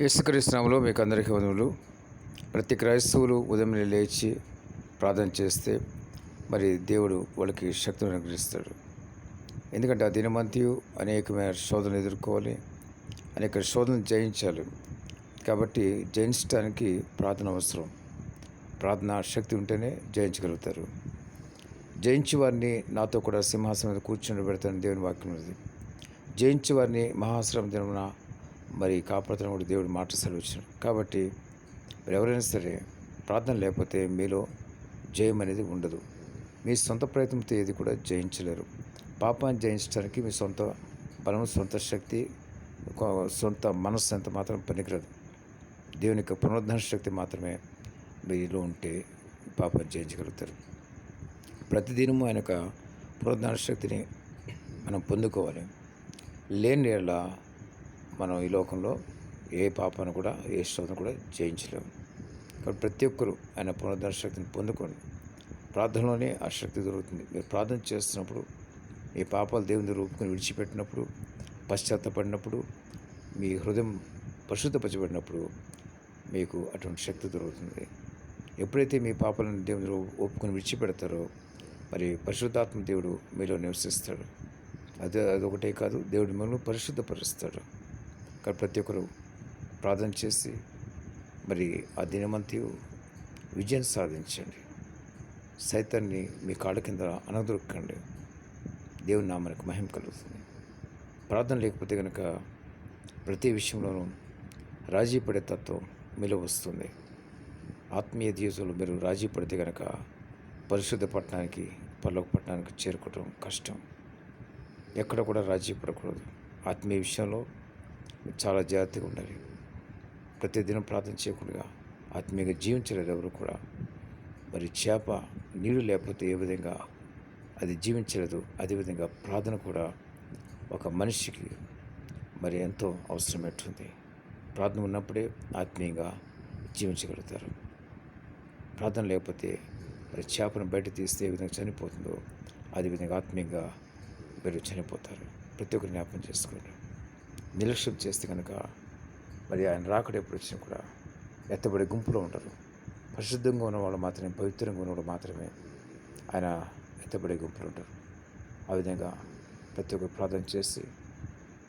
యేసుక్రీస్తునామలో మీకు అందరికీ వందములు ప్రతి క్రైస్తవులు ఉదయం లేచి ప్రార్థన చేస్తే మరి దేవుడు వాళ్ళకి శక్తిని అనుగ్రహిస్తాడు. ఎందుకంటే ఆ దినమంతియు అనేకమైన శోధనలు ఎదుర్కోవాలి అనేక శోధనలు జయించాలి. కాబట్టి జయించడానికి ప్రార్థన అవసరం. ప్రార్థన శక్తి ఉంటేనే జయించగలుగుతారు. జయించి వారిని నాతో కూడా సింహాసనం మీద కూర్చుని పెడతాను దేవుని వాక్యం ఉన్నది జయించి వారిని మహాశ్రమ దినమున మరి కాపాడుతున్న కూడా దేవుడు మాట సెలవుచ్చాడు. కాబట్టి మరి ఎవరైనా సరే ప్రార్థన లేకపోతే మీలో జయం అనేది ఉండదు. మీ సొంత ప్రయత్నంతో ఏది కూడా జయించలేరు. పాపాన్ని జయించడానికి మీ సొంత బలం సొంత శక్తి సొంత మనస్సు ఎంత మాత్రం పనికిరాదు. దేవుని యొక్క పునరుద్ధరణ శక్తి మాత్రమే మీలో ఉంటే పాపాన్ని జయించగలుగుతారు. ప్రతిదినము ఆయన యొక్క పునరుద్ధరణ శక్తిని మనం పొందుకోవాలి. లేని ఎలా మనం ఈ లోకంలో ఏ పాపను కూడా ఏ శోధన కూడా జయించలేము. కాబట్టి ప్రతి ఒక్కరూ ఆయన పునరుద్ధరణ శక్తిని పొందుకోండి. ప్రార్థనలోనే ఆ శక్తి దొరుకుతుంది. మీరు ప్రార్థన చేస్తున్నప్పుడు మీ పాపాలు దేవుని రూపుకొని విడిచిపెట్టినప్పుడు పశ్చాత్తపడినప్పుడు మీ హృదయం పరిశుద్ధపరచబడినప్పుడు మీకు అటువంటి శక్తి దొరుకుతుంది. ఎప్పుడైతే మీ పాపాలను దేవుని ఒప్పుకొని విడిచిపెడతారో మరి పరిశుద్ధాత్మ దేవుడు మీలో నివసిస్తాడు. అదే అదొకటే కాదు దేవుడి మిమ్మల్ని పరిశుద్ధపరుస్తాడు. కాబట్టి ప్రతి ఒక్కరు ప్రార్థన చేసి మరి ఆ దినమంతి విజయం సాధించండి. సైతాన్ని మీ కాళ్ళ కింద అనదొరకండి దేవుని నామానికి మహిమ కలుగుతుంది. ప్రార్థన లేకపోతే కనుక ప్రతి విషయంలోనూ రాజీ పడే తత్వం మీలో వస్తుంది. ఆత్మీయ జీవితంలో మీరు రాజీ పడితే కనుక పరిశుద్ధ పట్టణానికి పర్లోక పట్టణానికి చేరుకోవడం కష్టం. ఎక్కడ కూడా రాజీ పడకూడదు. ఆత్మీయ విషయంలో చాలా జాగ్రత్తగా ఉండాలి. ప్రతిదినం ప్రార్థన చేయకుండా ఆత్మీయంగా జీవించలేదు ఎవరు కూడా మరి చేప నీళ్ళు లేకపోతే ఏ విధంగా అది జీవించలేదు అదేవిధంగా ప్రార్థన కూడా ఒక మనిషికి మరి ఎంతో అవసరమేటుంది ప్రార్థన ఉన్నప్పుడే ఆత్మీయంగా జీవించగలుగుతారు. ప్రార్థన లేకపోతే మరి చేపను బయట తీస్తే ఏ విధంగా చనిపోతుందో అదేవిధంగా ఆత్మీయంగా మీరు చనిపోతారు. ప్రతి ఒక్కరు జ్ఞాపకం చేసుకోండి. నిర్లక్ష్యం చేస్తే కనుక మరి ఆయన రాకడ ఎప్పుడు వచ్చినా కూడా ఎత్తబడే గుంపులో ఉంటారు. పరిశుద్ధంగా ఉన్నవాళ్ళు మాత్రమే పవిత్రంగా ఉన్నవాళ్ళు మాత్రమే ఆయన ఎత్తబడే గుంపులు ఉంటారు. ఆ విధంగా ప్రతి ఒక్కరు ప్రార్థన చేసి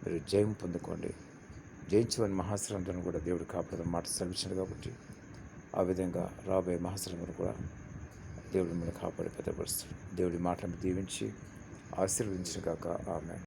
మీరు జయం పొందుకోండి. జయించమని మహాశ్రమంతో కూడా దేవుడు కాపాడదని మాట సెలవించాడు కాబట్టి ఆ విధంగా రాబోయే మహాశ్రమను కూడా దేవుడు మిమ్మల్ని కాపాడి పెద్దపరుస్తాడు దేవుడి మాటలను దీవించి ఆశీర్వదించిన కాక ఆమె